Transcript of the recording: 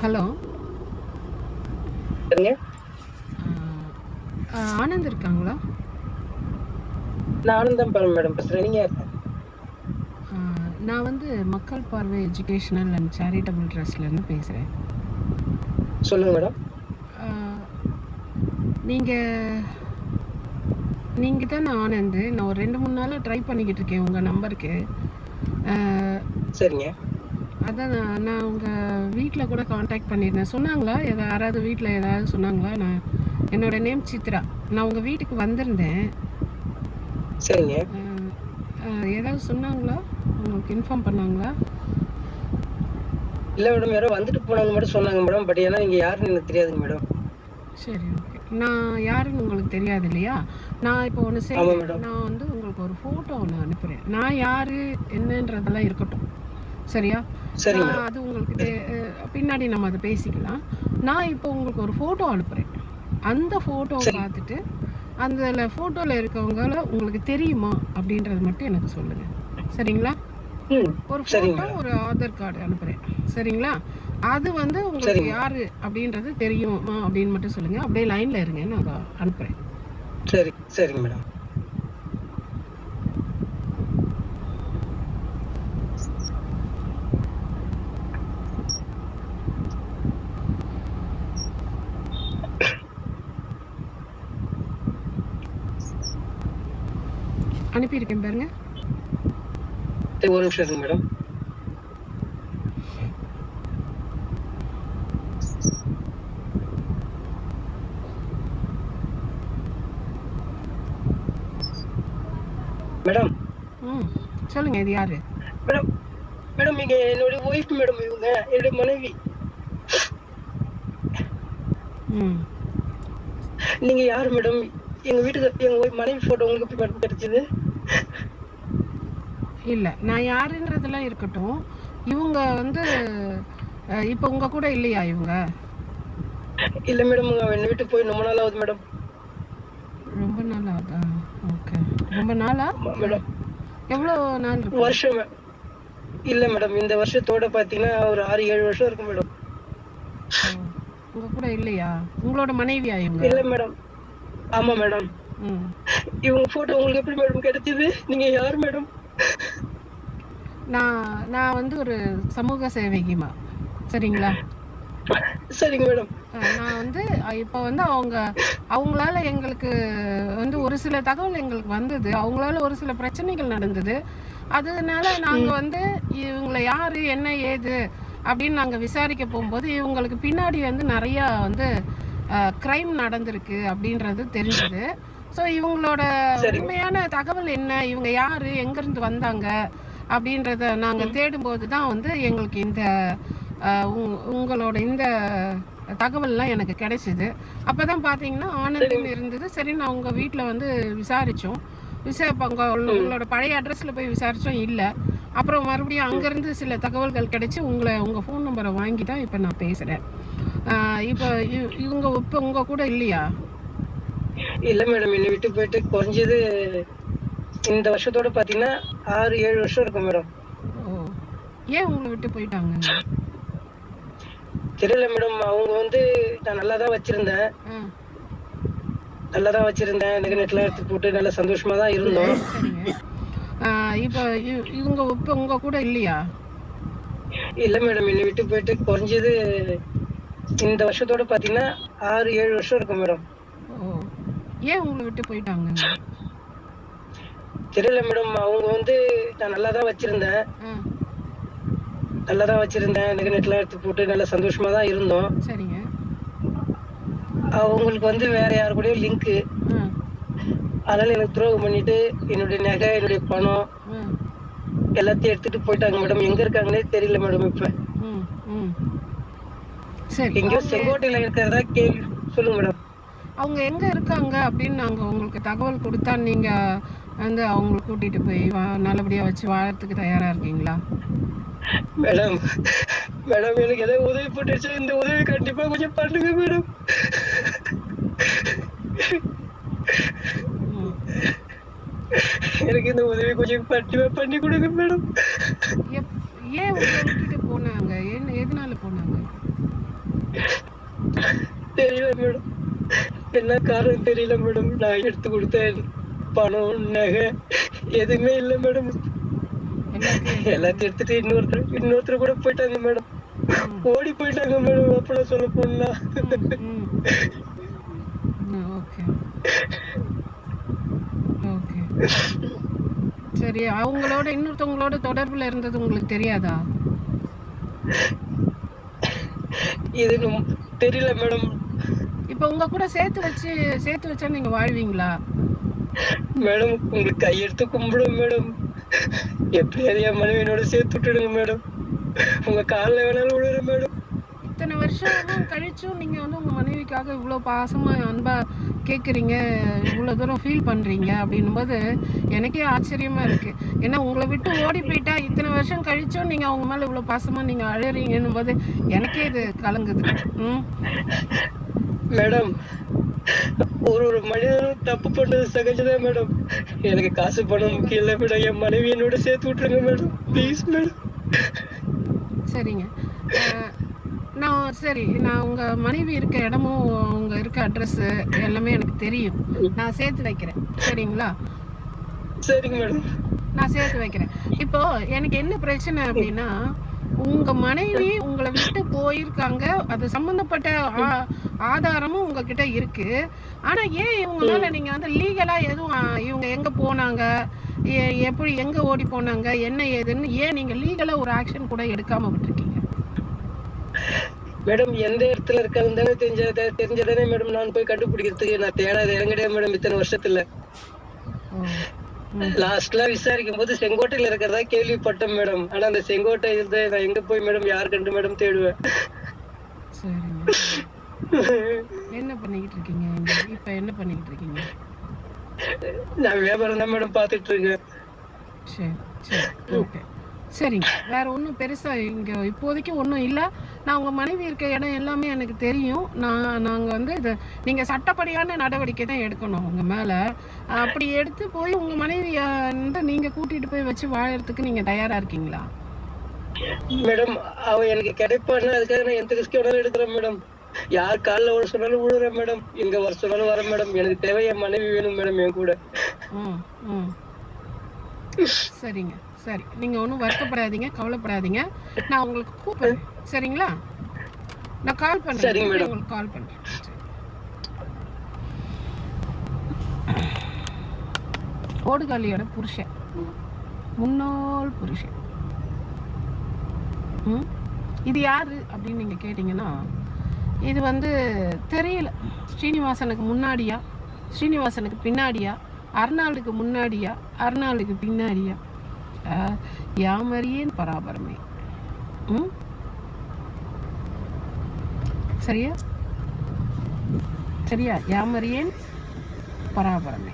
Hello. Anand இருக்காங்களா? நான் ஆனந்தம் மேடம்? ஆ, நான் வந்து மக்கள் பார்வை எஜுகேஷனல் அண்ட் சேரிட்டபிள் ட்ரஸ்ட்லேருந்து பேசுகிறேன் சொல்லுங்க மேடம். நீங்கள் நீங்கள் தானே ஆனந்த். நான் ஒரு ரெண்டு மூணு நாளாக ட்ரை பண்ணிக்கிட்டு இருக்கேன் உங்கள் நம்பருக்கு சரிங்க. அதான் நான் நான் உங்கள் வீட்டில் கூட காண்டாக்ட் பண்ணியிருந்தேன். சொன்னாங்களா? எதா யாராவது வீட்டில் ஏதாவது சொன்னாங்களா? நான் என்னோட நேம் சித்ரா. நான் உங்கள் வீட்டுக்கு வந்திருந்தேன். சரிங்க. ஏதாவது சொன்னாங்களா? உங்களுக்கு இன்ஃபார்ம் பண்ணாங்களா? இல்ல மேடம் யாரோ வந்துட்டு போனாங்க மட்டும் சொன்னாங்க மேடம் பட் ஏன்னா நீங்க யாருன்னு எனக்கு தெரியாதுங்க மேடம் சரி ஓகே நான் யாருன்னு உங்களுக்கு தெரியாது இல்லையா? நான் இப்போ ஒன்று மேடம். நான் வந்து உங்களுக்கு ஒரு ஃபோட்டோ ஒன்று அனுப்புகிறேன் நான் யார் என்னன்றதெல்லாம் இருக்கட்டும். சரியா? அது உங்களுக்கு பின்னாடி நம்ம அதை பேசிக்கலாம். நான் இப்போ உங்களுக்கு ஒரு ஃபோட்டோ அனுப்புகிறேன் அந்த ஃபோட்டோவை சரி. பார்த்துட்டு அந்த ஃபோட்டோவில் இருக்கவங்கள உங்களுக்கு தெரியுமா அப்படின்றது மட்டும் எனக்கு சொல்லுங்கள் சரிங்களா? ஒரு ஃபோட்டோ ஒரு ஆதார் கார்டு அனுப்புகிறேன் சரிங்களா? அது வந்து உங்களுக்கு. யாரு அப்படின்றது தெரியுமா அப்படின்னு மட்டும் சொல்லுங்க. அப்படியே லைன்ல இருங்க நான் அதை அனுப்புறேன். சரி சரிங்க மேடம். அனுப்பியிருக்கேன் பாருங்க. ஒரு நிமிஷம் மேடம். மேடம். ம் சொல்லுங்க இது யாரு? மேடம் மேடம் இங்க என்னுடைய ஒய்ஃப் மேடம் இவங்க என்னுடைய மனைவி. ம். நீங்க யாரு மேடம்? எங்க வீட்டுக்கு எங்க ஒய்ஃப் மனைவி போட்டோ உங்களுக்கு கிடைச்சது இல்லை நான் யாருன்றதெல்லாம் இருக்கட்டும். இவங்க வந்து இப்போ உங்க கூட இல்லையா இவங்க? இல்ல மேடம் என்னை விட்டு போய் ரொம்ப நாள் ஆகுது மேடம் ரொம்ப நாள் ஆகுதா? ஓகே ரொம்ப நாளா? மேடம் எவ்வளோ நாள் வருஷம் இல்ல மேடம் இந்த வருஷத்தோட பாத்தீங்கன்னா ஒரு ஆறு ஏழு வருஷம் இருக்கும் மேடம் உங்க கூட இல்லையா? உங்களோட மனைவியா இவங்க? இல்ல மேடம் ஆமா மேடம் இவங்க போட்டோ உங்களுக்கு எப்படி மேடம் கிடைச்சது? நீங்க யார் மேடம் நான் நான் வந்து ஒரு சமூக சேவகிமா சரிங்களா? சரிங்க மேடம் நான் வந்து இப்போ வந்து அவங்க அவங்களால எங்களுக்கு வந்து ஒரு சில தகவல் எங்களுக்கு வந்தது. அவங்களால ஒரு சில பிரச்சனைகள் நடந்தது. அதனால நாங்கள் வந்து இவங்களை யாரு என்ன ஏது அப்படின்னு நாங்கள் விசாரிக்க போகும்போது இவங்களுக்கு பின்னாடி வந்து நிறையா வந்து க்ரைம் நடந்திருக்கு அப்படின்றது தெரிஞ்சது. ஸோ இவங்களோட. உண்மையான தகவல் என்ன? இவங்க யாரு? எங்கேருந்து வந்தாங்க? அப்படின்றத நாங்கள் தேடும்போது தான் வந்து எங்களுக்கு இந்த உங்களோட இந்த தகவல்லாம் எனக்கு கிடைச்சிது. அப்போ தான் பார்த்தீங்கன்னா ஆனந்தன் இருந்தது. சரி நான் உங்கள் வீட்டில் வந்து விசாரித்தோம் விசாரிப்ப உங்க உங்களோட பழைய அட்ரஸில் போய் விசாரித்தோம் இல்லை. அப்புறம் மறுபடியும் அங்கேருந்து சில தகவல்கள் கிடைச்சி உங்களை உங்கள் ஃபோன் நம்பரை வாங்கி தான் இப்போ நான் பேசுகிறேன் இப்போ இவங்க இப்போ உங்கள் கூட இல்லையா? இல்ல மேடம் என்னை விட்டு போயிட்டு குறைஞ்சது இந்த வருஷத்தோட பாத்தீங்கன்னா ஆறு ஏழு வருஷம் இருக்கும் மேடம். ஏன் உங்களை விட்டு போயிட்டாங்க? தெரியல மேடம் அவங்க வந்து நான் நல்லா தான் வச்சிருந்தேன். நல்லா தான் வச்சிருந்தேன். எனக்கு நெட்லாம் எடுத்து போட்டு நல்லா சந்தோஷமா தான் இருந்தோம் இப்போ இவங்க இப்போ உங்க கூட இல்லையா? இல்ல மேடம் என்னை விட்டு போயிட்டு குறைஞ்சது இந்த வருஷத்தோட பாத்தீங்கன்னா ஆறு ஏழு வருஷம் இருக்கும் மேடம். ஏன் உங்களை விட்டு போயிட்டாங்க? தெரியல மேடம். அவங்க வந்து நான் நல்லா தான் வச்சிருந்தேன். நல்லா தான் வச்சிருந்தேன். எனக்கு நெட்லாம் எடுத்து போட்டு நல்லா சந்தோஷமா தான் இருந்தோம். சரிங்க. அவங்களுக்கு வந்து வேற யாரு கூடயும் லிங்க் அதனால எனக்கு துரோகம் பண்ணிட்டு என்னுடைய நகை என்னுடைய பணம் எல்லாத்தையும் எடுத்துட்டு போயிட்டாங்க மேடம். எங்க இருக்காங்கன்னே தெரியல மேடம் இப்ப. அவங்க- செங்கோட்டையில இருக்கிறதா கேள்வி. சொல்லுங்க மேடம் அவங்க எங்க இருக்காங்க அப்படின்னு நாங்க உங்களுக்கு தகவல் கொடுத்தா நீங்க வந்து அவங்கள கூட்டிட்டு போய் நல்லபடியா வச்சு வாழறதுக்கு தயாரா இருக்கீங்களா? மேடம் மேடம் எனக்கு ஏதாவது உதவி போட்டுச்சு. இந்த உதவி கண்டிப்பா கொஞ்சம் பண்ணுங்க மேடம். எனக்கு இந்த உதவி கொஞ்சம் கண்டிப்பா பண்ணி கொடுங்க மேடம் ஏன் விட்டுட்டு போனாங்க? என்ன எதனால தெரியல மேடம். என்ன காரணம் தெரியல மேடம். நான் எடுத்து கொடுத்தேன் பணம் நகை எதுவுமே இல்ல மேடம். எல்லாத்தையும் எடுத்துட்டு இன்னொருத்தர் இன்னொருத்தர் கூட போயிட்டாங்க மேடம். ஓடி போயிட்டாங்க மேடம் அப்பட சொல்ல போனா. சரி அவங்களோட இன்னொருத்தவங்களோட தொடர்புல இருந்தது உங்களுக்கு தெரியாதா? இது தெரியல மேடம் இப்போ உங்க கூட சேர்த்து வச்சு சேர்த்து வச்சா நீங்க வாழ்வீங்களா? மேடம் உங்களுக்கு கையெடுத்து கும்பிடும் மேடம் எப்படியாவது என் மனைவியோட சேர்த்து விட்டுடுங்க மேடம் உங்க காலில் வேணாலும் விழுறேன் மேடம் இத்தனை வருஷம் கழிச்சும் நீங்க வந்து உங்க மனைவிக்காக இவ்வளோ பாசமா அன்பா கேட்குறீங்க இவ்வளோ தூரம் ஃபீல் பண்றீங்க அப்படின்னும் போது எனக்கே ஆச்சரியமா இருக்கு. ஏன்னா உங்களை விட்டு ஓடி போயிட்டா இத்தனை வருஷம் கழிச்சும் நீங்க அவங்க மேல இவ்வளோ பாசமா நீங்க அழறீங்கன்னும் போது எனக்கே இது கலங்குது. ம். மேடம் ஒரு ஒரு மனிதனும் தப்பு பண்ணது சகஜதான் மேடம். எனக்கு காசு பணம் முக்கியம் இல்லை மேடம் என் மனைவி என்னோட சேர்த்து விட்டுருங்க மேடம். Please madam. சரிங்க. நான் சரி நான் உங்க மனைவி இருக்க இடமும் உங்க இருக்க அட்ரஸ் எல்லாமே எனக்கு தெரியும். நான் சேர்த்து வைக்கிறேன். சரிங்களா? சரிங்க மேடம். நான் சேர்த்து வைக்கிறேன். இப்போ எனக்கு என்ன பிரச்சனை அப்படின்னா உங்க மனைவி உங்களை விட்டு போயிருக்காங்க. அது சம்பந்தப்பட்ட ஆதாரமும் உங்ககிட்ட இருக்கு. ஆனா ஏன் இவங்க மேல நீங்க வந்து லீகலா எதுவும் இவங்க எங்க போனாங்க? எப்படி எங்க ஓடி போனாங்க? என்ன ஏதுன்னு ஏன் நீங்க லீகலா ஒரு ஆக்ஷன் கூட எடுக்காம விட்டுருக்கீங்க? மேடம் எந்த இடத்துல இருக்காங்க தானே தெரிஞ்ச தெரிஞ்சதானே மேடம் நான் போய் கண்டுபிடிக்கிறதுக்கு நான் தேடாத. கிடையாது மேடம் இத்தனை வருஷத்துல. லாஸ்ட்ல விசாரிக்கும் போது செங்கோட்டையில இருக்கிறதா கேள்விப்பட்டேன் மேடம். ஆனா அந்த செங்கோட்டை இருந்து நான் எங்க போய் மேடம் யார் கண்டு மேடம் தேடுவேன்? என்ன பண்ணிக்கிட்டு இருக்கீங்க? இப்ப என்ன பண்ணிக்கிட்டு இருக்கீங்க? நான் வியாபாரம் தான் மேடம் பாத்துட்டு இருக்கேன். சரி சரி. ஓகே. சரிங்க. வேற ஒன்றும் பெருசாக இங்கே இப்போதைக்கு ஒன்றும் இல்லை. நான் உங்கள் மனைவி இருக்க இடம் எல்லாமே எனக்கு தெரியும். நான் நாங்கள் வந்து இது நீங்கள் சட்டப்படியான நடவடிக்கை தான் எடுக்கணும் உங்கள் மேலே. அப்படி எடுத்து போய் உங்கள் மனைவியை வந்து நீங்கள் கூட்டிகிட்டு போய் வச்சு வாழறதுக்கு நீங்கள் தயாராக இருக்கீங்களா? மேடம் அவ எனக்கு கிடைப்பான்னு அதுக்காக நான் எந்த ரிஸ்க் வேணாலும் எடுக்கிறேன் மேடம். யார் காலில் வர சொன்னாலும் விழுறேன் மேடம். எங்க வர சொன்னாலும் வரேன் மேடம். எனக்கு தேவை என் மனைவி வேணும் மேடம் என் கூட. சரிங்க சரி. நீங்கள் ஒன்றும் வருத்தப்படாதீங்க கவலைப்படாதீங்க. நான் உங்களுக்கு கூப்பிடுறேன். சரிங்களா? நான் கால் பண்ணுறேன். உங்களுக்கு கால் பண்ணுறேன் ஓடுகாலியோட புருஷன். முன்னாள் புருஷன். இது யாரு அப்படின்னு நீங்கள் கேட்டிங்கன்னா இது வந்து தெரியல. ஸ்ரீனிவாசனுக்கு முன்னாடியா? ஸ்ரீனிவாசனுக்கு பின்னாடியா? அறநாளுக்கு முன்னாடியா? அறநாளுக்கு பின்னாடியா? யாமறியேன் பராபரமே. ம்? சரியா? சரியா? யாமறியேன் பராபரமே.